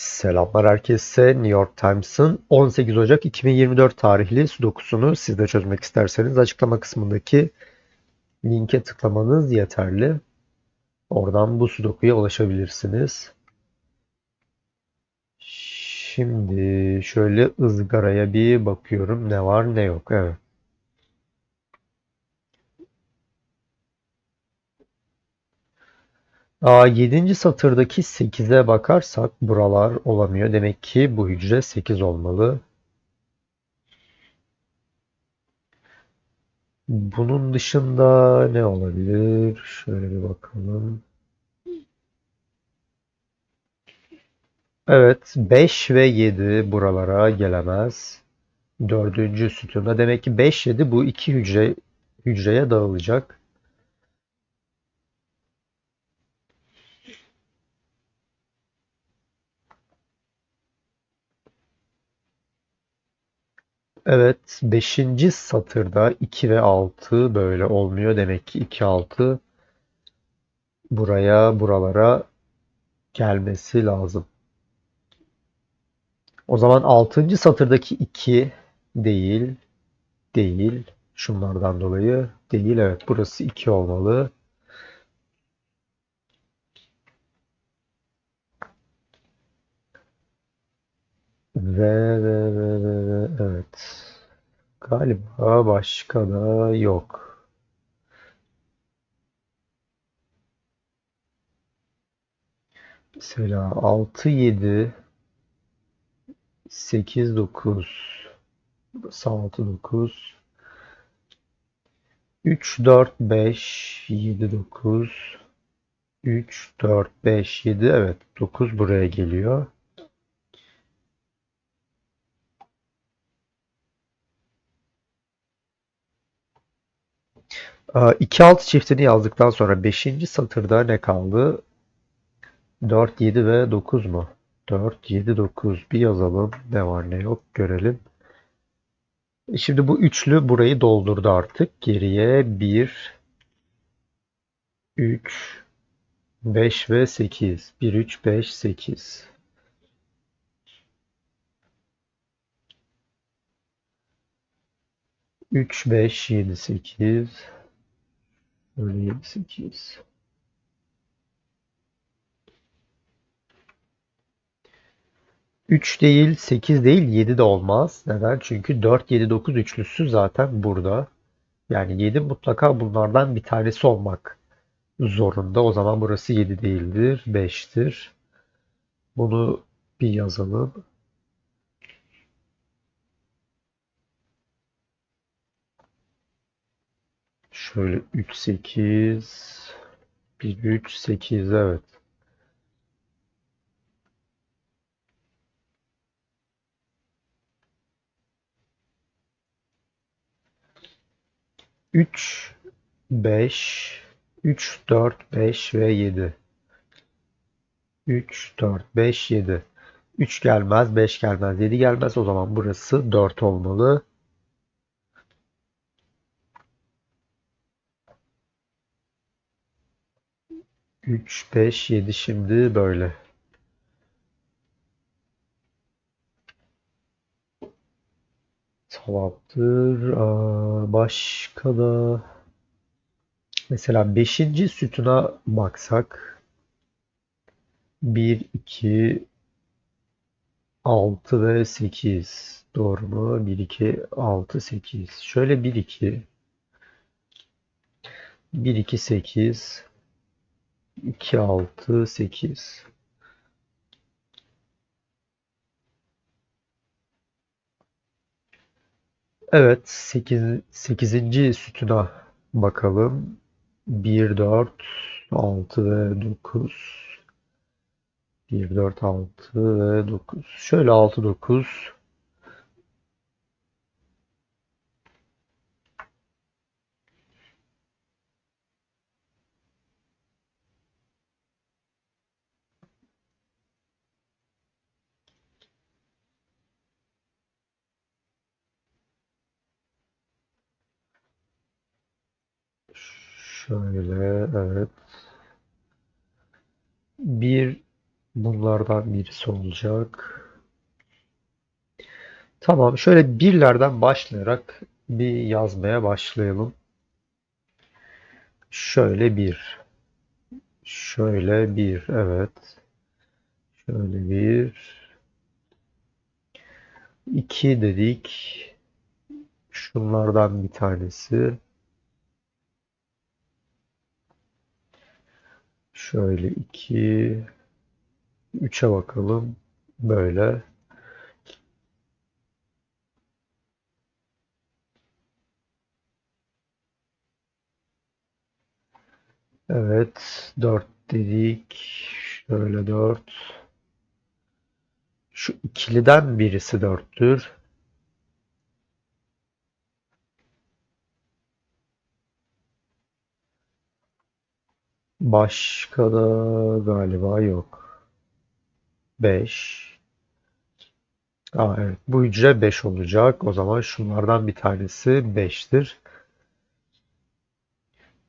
Selamlar herkese. New York Times'ın 18 Ocak 2024 tarihli Sudoku'sunu siz de çözmek isterseniz açıklama kısmındaki linke tıklamanız yeterli. Oradan bu Sudoku'ya ulaşabilirsiniz. Şimdi şöyle ızgaraya bir bakıyorum ne var ne yok. Evet. Aa, 7. satırdaki 8'e bakarsak buralar olamıyor. Demek ki bu hücre 8 olmalı. Bunun dışında ne olabilir? Şöyle bir bakalım. Evet, 5 ve 7 buralara gelemez. Dördüncü sütunda. Demek ki 5, 7 bu iki hücre hücreye dağılacak. Evet, 5. satırda 2 ve 6 böyle olmuyor. Demek ki 2, 6 buraya, buralara gelmesi lazım. O zaman 6. satırdaki 2 değil, değil. Şunlardan dolayı değil. Evet, burası 2 olmalı. Ve ve ve ve evet. Galiba başka da yok. Mesela 6 7 8 9 burası 6 9 3 4 5 7 9 3 4 5 7 evet 9 buraya geliyor. 2 6 çiftini yazdıktan sonra 5. satırda ne kaldı? 4 7 ve 9 mu? 4 7 9 bir yazalım. Ne var ne yok görelim. E Şimdi bu üçlü burayı doldurdu artık. Geriye 1 3 5 ve 8. 1 3 5 8. Üç, beş, yedi, sekiz. Yedi, sekiz. Üç değil, sekiz değil, yedi de olmaz. Neden? Çünkü dört, yedi, dokuz üçlüsü zaten burada. Yani 7 mutlaka bunlardan bir tanesi olmak zorunda. O zaman burası 7 değildir, 5'tir. Bunu bir yazalım. Şöyle 3 8 1 3 8 evet. Üç, beş, üç, dört, beş ve yedi. Üç, dört, beş, yedi. Üç gelmez, beş gelmez, yedi gelmez. O zaman burası dört olmalı. Üç, beş, yedi şimdi böyle. Tamamdır. Aa, başka da mesela beşinci sütuna baksak 1, 2, 6 ve 8. Doğru mu? 1, 2, 6, 8. Şöyle 1, 2, 1, 2, 8, 2, 6, 8. Evet, 8, 8. sütuna bakalım. 1, 4, 6 ve 9. 1, 4, 6 ve 9. Şöyle 6, 9. Şöyle evet. 1 Bunlardan birisi olacak. Tamam, şöyle birlerden başlayarak bir yazmaya başlayalım. Şöyle bir. Şöyle bir. Evet. Şöyle bir. İki dedik. Şunlardan bir tanesi. Şöyle iki. Üçe bakalım. Böyle. Evet. Dört dedik. Şöyle dört. Şu ikiliden birisi dörttür. Başka da galiba yok. 5. Aa, evet. Bu hücre 5 olacak. O zaman şunlardan bir tanesi 5'tir.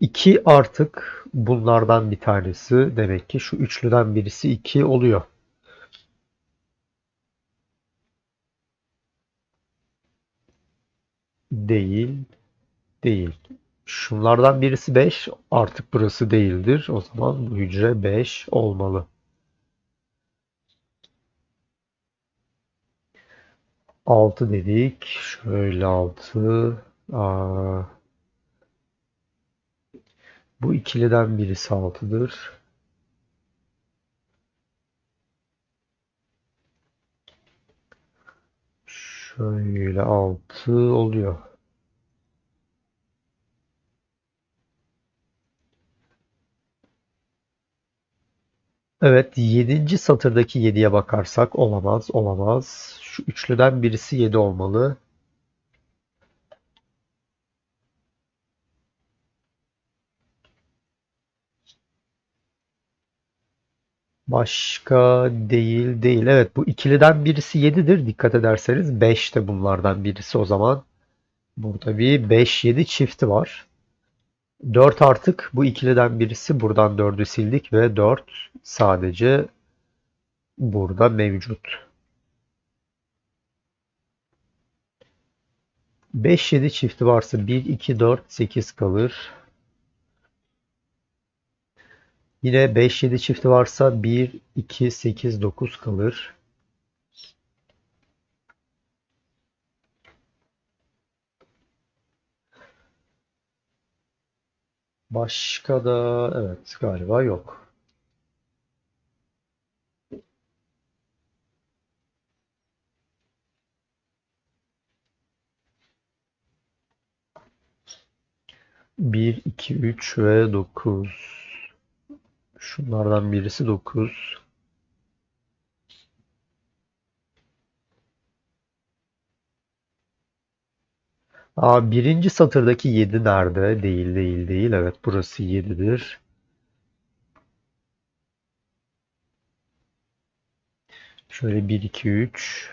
2 artık bunlardan bir tanesi. Demek ki şu üçlüden birisi 2 oluyor. Değil. Değil. Şunlardan birisi 5. Artık burası değildir. O zaman bu hücre 5 olmalı. 6 dedik. Şöyle 6. Aa, bu ikiliden birisi 6'dır. Şöyle 6 oluyor. Evet, 7. satırdaki 7'ye bakarsak olamaz, olamaz. Şu üçlüden birisi 7 olmalı. Başka değil, değil. Evet, bu ikiliden birisi 7'dir. Dikkat ederseniz 5 de bunlardan birisi o zaman. Burada bir 5-7 çifti var. 4 artık bu ikiliden birisi. Buradan 4'ü sildik ve 4 sadece burada mevcut. 5-7 çifti varsa 1, 2, 4, 8 kalır. Yine 5-7 çifti varsa 1, 2, 8, 9 kalır. Başka da evet galiba yok. Bir, iki, üç ve dokuz. Şunlardan birisi dokuz. Aa, birinci satırdaki 7 nerede? Değil, değil, değil. Evet, burası 7'dir. Şöyle 1, 2, 3.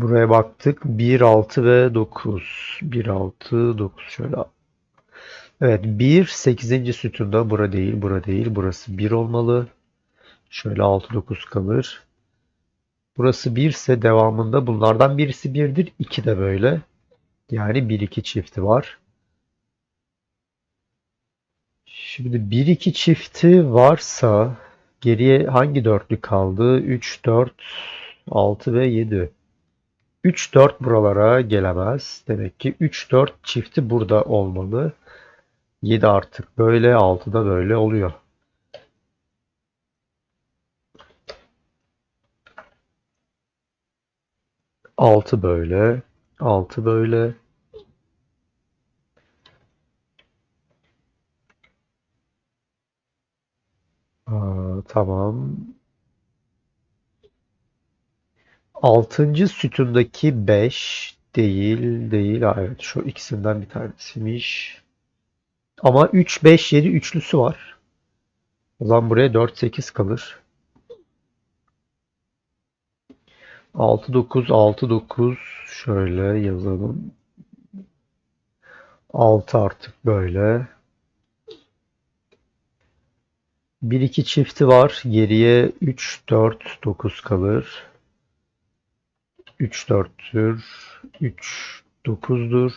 Buraya baktık. 1, 6 ve 9. 1, 6, 9. Şöyle. Evet, 1, 8. sütunda. Bura değil, bura değil. Burası 1 olmalı. Şöyle 6, 9 kalır. Burası 1 ise devamında bunlardan birisi 1'dir. 2 de böyle. Yani 1, 2 çifti var. Şimdi 1, 2 çifti varsa geriye hangi dörtlü kaldı? 3, 4, 6 ve 7. 3, 4 buralara gelemez. Demek ki 3, 4 çifti burada olmalı. 7 artık böyle, 6 da böyle oluyor. Altı böyle, altı böyle. Aa, tamam. Altıncı sütundaki 5 değil, değil. Evet şu ikisinden bir tanesiymiş. Ama 3, 5, 7 üçlüsü var. O zaman buraya 4, 8 kalır. 6, 9, 6, 9 şöyle yazalım. 6 artık böyle. 1, 2 çifti var. Geriye 3, 4, 9 kalır. 3, 4'tür. 3, 9'dur.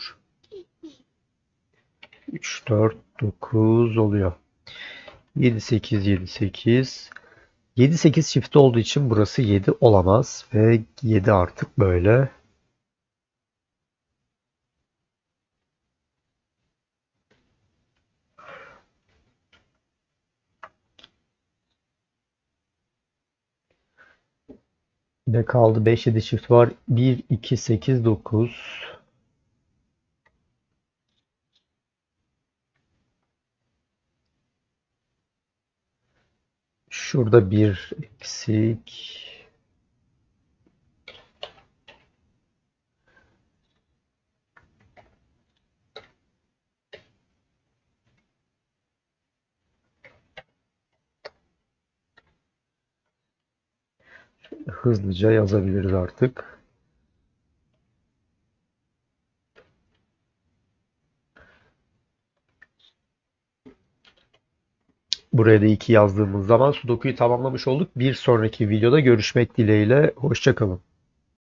3, 4, 9 oluyor. 7, 8, 7, 8. 7, 8 çifti olduğu için burası 7 olamaz. Ve 7 artık böyle. Ne kaldı? 5, 7 çift var. 1, 2, 8, 9. Şurada bir eksik. Hızlıca yazabiliriz artık. Buraya da 2 yazdığımız zaman Sudoku'yu tamamlamış olduk. Bir sonraki videoda görüşmek dileğiyle. Hoşça kalın.